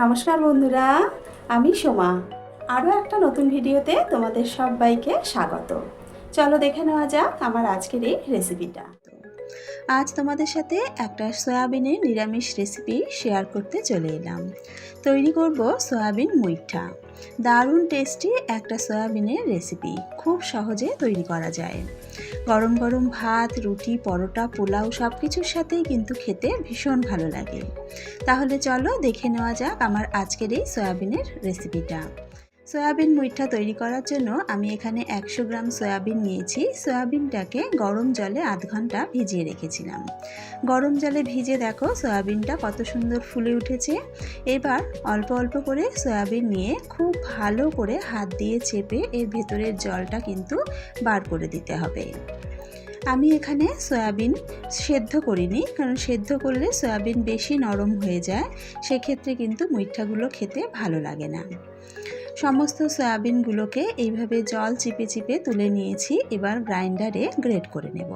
নমস্কার বন্ধুরা, আমি সোমা। আরও একটা নতুন ভিডিওতে তোমাদের সবাইকে স্বাগত। চলো দেখে নেওয়া যাক আমার আজকের এই রেসিপিটা আজ তোমাদের সাথে একটা সয়াবিনের নিরামিষ রেসিপি শেয়ার করতে চলে এলাম। তৈরি করব সয়াবিন মুইঠা। দারুণ টেস্টি একটা সয়াবিনের রেসিপি খুব সহজে তৈরি করা যায়। গরম গরম ভাত, রুটি, পরোটা, পোলাও সব কিছুর সাথেই কিন্তু খেতে ভীষণ ভালো লাগে। তাহলে চলো দেখে নেওয়া যাক আমার আজকের এই সয়াবিনের রেসিপিটা সয়াবিন মুইঠা তৈরি করার জন্য আমি এখানে একশো গ্রাম সয়াবিন নিয়েছি। সয়াবিনটাকে গরম জলে আধ ঘণ্টা ভিজিয়ে রেখেছিলাম। গরম জলে ভিজে দেখো সয়াবিনটা কত সুন্দর ফুলে উঠেছে। এবার অল্প অল্প করে সয়াবিন নিয়ে খুব ভালো করে হাত দিয়ে চেপে এর ভেতরের জলটা কিন্তু বার করে দিতে হবে। আমি এখানে সয়াবিন সেদ্ধ করিনি, কারণ সেদ্ধ করলে সয়াবিন বেশি নরম হয়ে যায়। সেক্ষেত্রে কিন্তু মুইঠাগুলো খেতে ভালো লাগে না। সমস্ত সয়াবিনগুলোকে এইভাবে জল চিপে চিপে তুলে নিয়েছি, এবার গ্রাইন্ডারে গ্রেড করে নেব।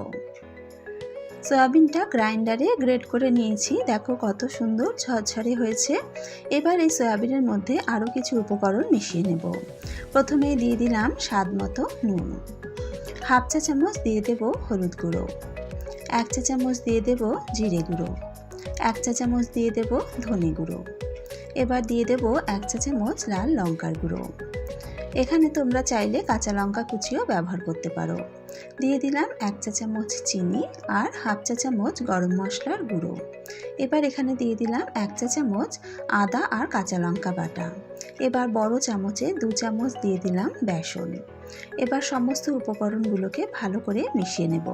সয়াবিনটা গ্রাইন্ডারে গ্রেড করে নিয়েছি, দেখো কত সুন্দর ঝরঝরে হয়েছে। এবার এই সয়াবিনের মধ্যে আরও কিছু উপকরণ মিশিয়ে নেব। প্রথমে দিয়ে দিলাম স্বাদ মতো নুন। হাফ চা চামচ দিয়ে দেব হলুদ গুঁড়ো। এক চা চামচ দিয়ে দেব জিরে গুঁড়ো। এক চা চামচ দিয়ে দেব ধনে গুঁড়ো। এবার দিয়ে দেব এক চা চামচ লাল লঙ্কার গুঁড়ো। এখানে তোমরা চাইলে কাঁচা লঙ্কা কুচিও ব্যবহার করতে পারো। দিয়ে দিলাম এক চা চামচ চিনি আর হাফ চা চামচ গরম মশলার গুঁড়ো। এবার এখানে দিয়ে দিলাম এক চা চামচ আদা আর কাঁচা লঙ্কা বাটা। এবার বড় চামচে দু চামচ দিয়ে দিলাম বেসন। এবার সমস্ত উপকরণগুলোকে ভালো করে মিশিয়ে নেব।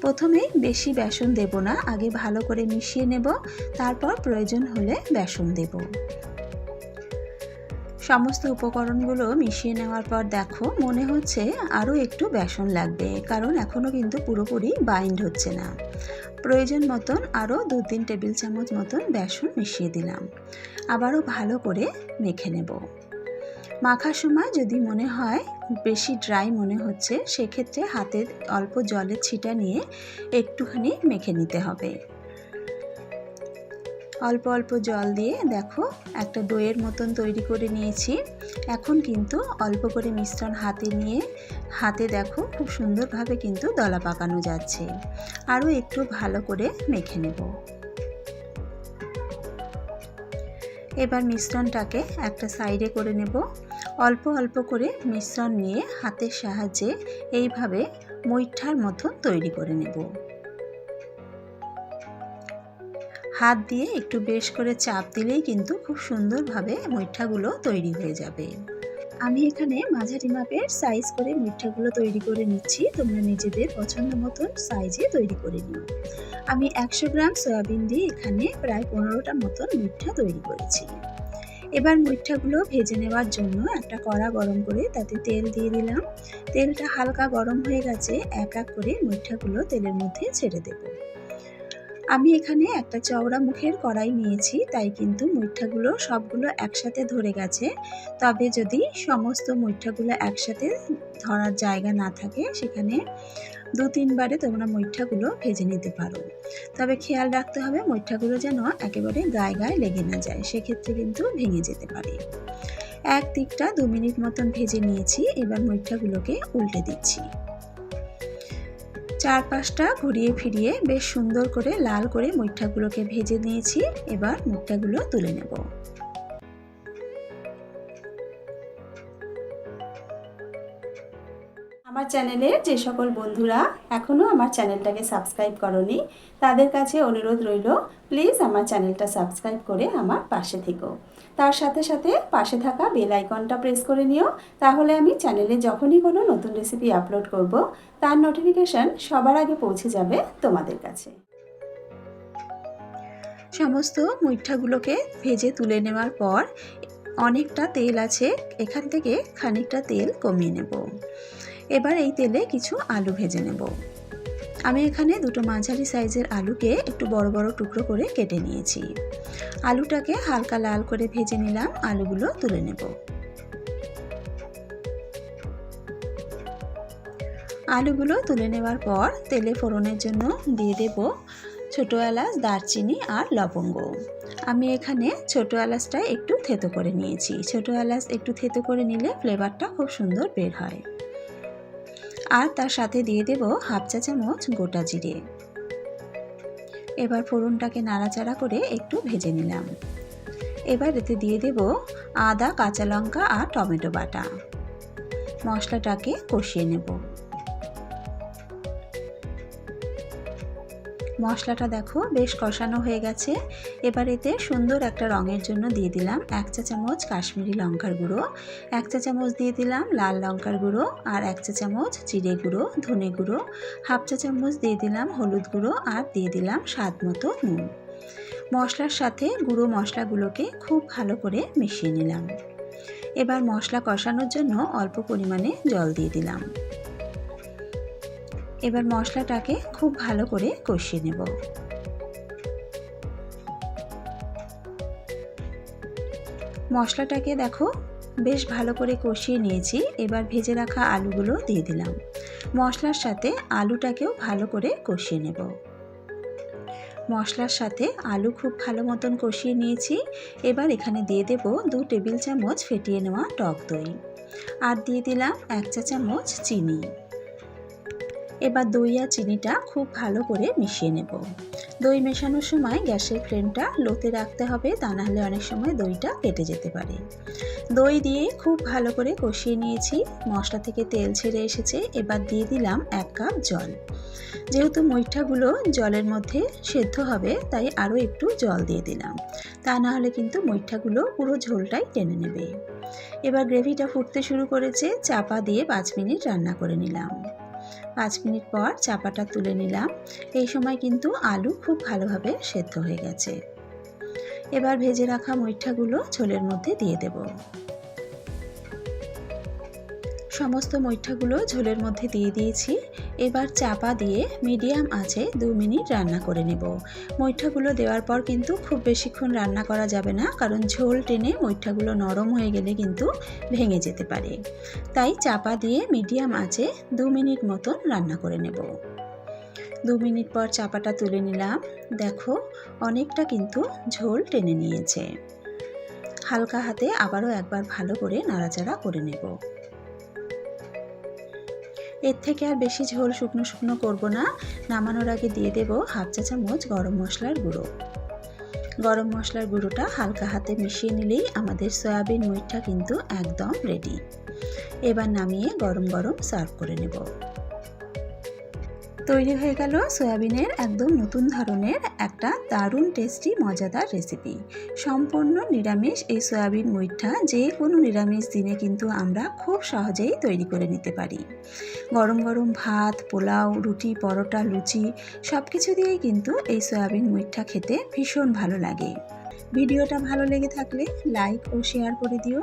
প্রথমেই বেশি বেসন দেব না, আগে ভালো করে মিশিয়ে নেব, তারপর প্রয়োজন হলে বেসন দেব। সমস্ত উপকরণগুলো মিশিয়ে নেওয়ার পর দেখো, মনে হচ্ছে আরও একটু বেসন লাগবে, কারণ এখনও কিন্তু পুরোপুরি বাইন্ড হচ্ছে না। প্রয়োজন মতন আরও দু তিন টেবিল চামচ মতন বেসন মিশিয়ে দিলাম। আবারও ভালো করে মেখে নেব। মাখার সময় যদি মনে হয় বেশি ড্রাই মনে হচ্ছে, সেক্ষেত্রে হাতের অল্প জলের ছিটা নিয়ে একটুখানি মেখে নিতে হবে। অল্প অল্প জল দিয়ে দেখো, একটা ডোয়ের মতন তৈরি করে নিয়েছি। এখন কিন্তু অল্প করে মিশ্রণ হাতে নিয়ে, হাতে দেখো খুব সুন্দরভাবে কিন্তু দলা পাকানো যাচ্ছে। আরও একটু ভালো করে মেখে নেব। এবার মিশ্রণটাকে একটা সাইডে করে নেব। অল্প অল্প করে মিশ্রণ নিয়ে হাতের সাহায্যে এইভাবে মৈঠার মতো তৈরি করে নেব। হাত দিয়ে একটু বেশ করে চাপ দিলেই কিন্তু খুব সুন্দরভাবে মুইঠাগুলো তৈরি হয়ে যাবে। আমি এখানে মাঝারি মাপের সাইজ করে মিঠাগুলো তৈরি করে নিচ্ছি। তোমরা নিজেদের পছন্দ মতন সাইজে তৈরি করে নিও। আমি একশো গ্রাম সয়াবিন দিয়ে এখানে প্রায় পনেরোটা মতন মিঠা তৈরি করেছি। এবার মিঠাগুলো ভেজে নেওয়ার জন্য একটা কড়া গরম করে তাতে তেল দিয়ে দিলাম। তেলটা হালকা গরম হয়ে গেছে, এক এক করে মিঠাগুলো তেলের মধ্যে ছেড়ে দেবো। আমি এখানে একটা চওড়া মুখের কড়াই নিয়েছি, তাই কিন্তু মুইঠাগুলো সবগুলো একসাথে ধরে গেছে। তবে যদি সমস্ত মুইঠাগুলো একসাথে ধরার জায়গা না থাকে, সেখানে দু তিনবারে তোমরা মুইঠাগুলো ভেজে নিতে পারো। তবে খেয়াল রাখতে হবে মুইঠাগুলো যেন একেবারে গায়ে গায়ে লেগে না যায়, সেক্ষেত্রে কিন্তু ভেঙে যেতে পারে। এক দিকটা দু মিনিট মতন ভেজে নিয়েছি, এবার মুইঠাগুলোকে উল্টে দিচ্ছি। চার পাঁচটা ঘুরিয়ে ফিরিয়ে বেশ সুন্দর করে লাল করে মুঠাগুলোকে ভেজে নিয়েছি। এবার মুইঠাগুলো তুলে নেব। আমার চ্যানেলের যে সকল বন্ধুরা এখনও আমার চ্যানেলটাকে সাবস্ক্রাইব করনি, তাদের কাছে অনুরোধ রইল, প্লিজ আমার চ্যানেলটা সাবস্ক্রাইব করে আমার পাশে থেকো। তার সাথে সাথে পাশে থাকা বেল আইকনটা প্রেস করে নিও। তাহলে আমি চ্যানেলে যখনই কোনো নতুন রেসিপি আপলোড করব, তার নোটিফিকেশান সবার আগে পৌঁছে যাবে তোমাদের কাছে। সমস্ত মুইঠাগুলোকে ভেজে তুলে নেওয়ার পর অনেকটা তেল আছে, এখান থেকে খানিকটা তেল কমিয়ে নেব। এবার এই তেলে কিছু আলু ভেজে নেব। আমি এখানে দুটো মাঝারি সাইজের আলুকে একটু বড় বড় টুকরো করে কেটে নিয়েছি। আলুটাকে হালকা লাল করে ভেজে নিলাম, আলুগুলো তুলে নেব। আলুগুলো তুলে নেওয়ার পর তেলে ফোড়নের জন্য দিয়ে দেব ছোটো এলাচ, দারচিনি আর লবঙ্গ। আমি এখানে ছোটো এলাচটা একটু থেতো করে নিয়েছি। ছোটো এলাচ একটু থেতো করে নিলে ফ্লেভারটা খুব সুন্দর বের হয়। আর তার সাথে দিয়ে দেব হাফ চা চামচ গোটা জিরে। এবার ফোড়নটাকে নাড়াচাড়া করে একটু ভেজে নিলাম। এবার এতে দিয়ে দেব আদা, কাঁচা লঙ্কা আর টমেটো বাটা। মশলাটাকে কষিয়ে নেব। মশলাটা দেখো বেশ কষানো হয়ে গেছে। এবার এতে সুন্দর একটা রঙের জন্য দিয়ে দিলাম এক চা চামচ কাশ্মীরি লঙ্কার গুঁড়ো, এক চা চামচ দিয়ে দিলাম লাল লঙ্কার গুঁড়ো আর এক চা চামচ জিরে গুঁড়ো, ধনে গুঁড়ো, হাফ চা চামচ দিয়ে দিলাম হলুদ গুঁড়ো আর দিয়ে দিলাম স্বাদ মতো নুন। মশলার সাথে গুঁড়ো মশলাগুলোকে খুব ভালো করে মিশিয়ে নিলাম। এবার মশলা কষানোর জন্য অল্প পরিমাণে জল দিয়ে দিলাম। এবার মশলাটাকে খুব ভালো করে কষিয়ে নেব। মশলাটাকে দেখো বেশ ভালো করে কষিয়ে নিয়েছি, এবার ভেজে রাখা আলুগুলো দিয়ে দিলাম। মশলার সাথে আলুটাকেও ভালো করে কষিয়ে নেব। মশলার সাথে আলু খুব ভালো মতন কষিয়ে নিয়েছি, এবার এখানে দিয়ে দেব দু টেবিল চামচ ফেটিয়ে নেওয়া টক দই। আর দিয়ে দিলাম এক চা চামচ চিনি। এবার দই আর চিনিটা খুব ভালো করে মিশিয়ে নেব। দই মেশানোর সময় গ্যাসের ফ্লেমটা লোতে রাখতে হবে, তা নাহলে অনেক সময় দইটা কেটে যেতে পারে। দই দিয়ে খুব ভালো করে কষিয়ে নিয়েছি, মশলা থেকে তেল ছেড়ে এসেছে, এবার দিয়ে দিলাম এক কাপ জল। যেহেতু মৈঠাগুলো জলের মধ্যে সেদ্ধ হবে, তাই আরও একটু জল দিয়ে দিলাম। তা না হলে কিন্তু মৈঠাগুলো পুরো ঝোলটাই টেনে নেবে। এবার গ্রেভিটা ফুটতে শুরু করেছে, চাপা দিয়ে পাঁচ মিনিট রান্না করে নিলাম। পাঁচ মিনিট পর চাপাটা তুলে নিলাম। এই সময় কিন্তু আলু খুব ভালোভাবে সেদ্ধ হয়ে গেছে। এবার ভেজে রাখা মৈঠাগুলো ঝোলের মধ্যে দিয়ে দেব। সমস্ত মৈঠাগুলো ঝোলের মধ্যে দিয়ে দিয়েছি। এবার চাপা দিয়ে মিডিয়াম আঁচে দু মিনিট রান্না করে নেব। মৈঠাগুলো দেওয়ার পর কিন্তু খুব বেশিক্ষণ রান্না করা যাবে না, কারণ ঝোল টেনে মৈঠাগুলো নরম হয়ে গেলে কিন্তু ভেঙে যেতে পারে। তাই চাপা দিয়ে মিডিয়াম আঁচে দু মিনিট মতন রান্না করে নেব। দু মিনিট পর চাপাটা তুলে নিলাম। দেখো, অনেকটা কিন্তু ঝোল টেনে নিয়েছে। হালকা হাতে আবারও একবার ভালো করে নাড়াচাড়া করে নেব। এর থেকে আর বেশি ঝোল শুকনো শুকনো করব না। নামানোর আগে দিয়ে দেব হাফ চা চামচ গরম মশলার গুঁড়ো। গরম মশলার গুঁড়োটা হালকা হাতে মিশিয়ে নিলেই আমাদের সয়াবিন মুইঠা কিন্তু একদম রেডি এবার নামিয়ে গরম গরম সার্ভ করে নেব। তৈরি হয়ে গেল সয়াবিনের একদম নতুন ধরনের একটা দারুণ টেস্টি মজাদার রেসিপি সম্পূর্ণ নিরামিষ এই সয়াবিন মুইঠা যে কোনো নিরামিষ দিনে কিন্তু আমরা খুব সহজেই তৈরি করে নিতে পারি। গরম গরম ভাত, পোলাও, রুটি, পরোটা, লুচি সব কিছু দিয়েই কিন্তু এই সয়াবিন মুইঠা খেতে ভীষণ ভালো লাগে। ভিডিওটা ভালো লেগে থাকলে লাইক ও শেয়ার করে দিও।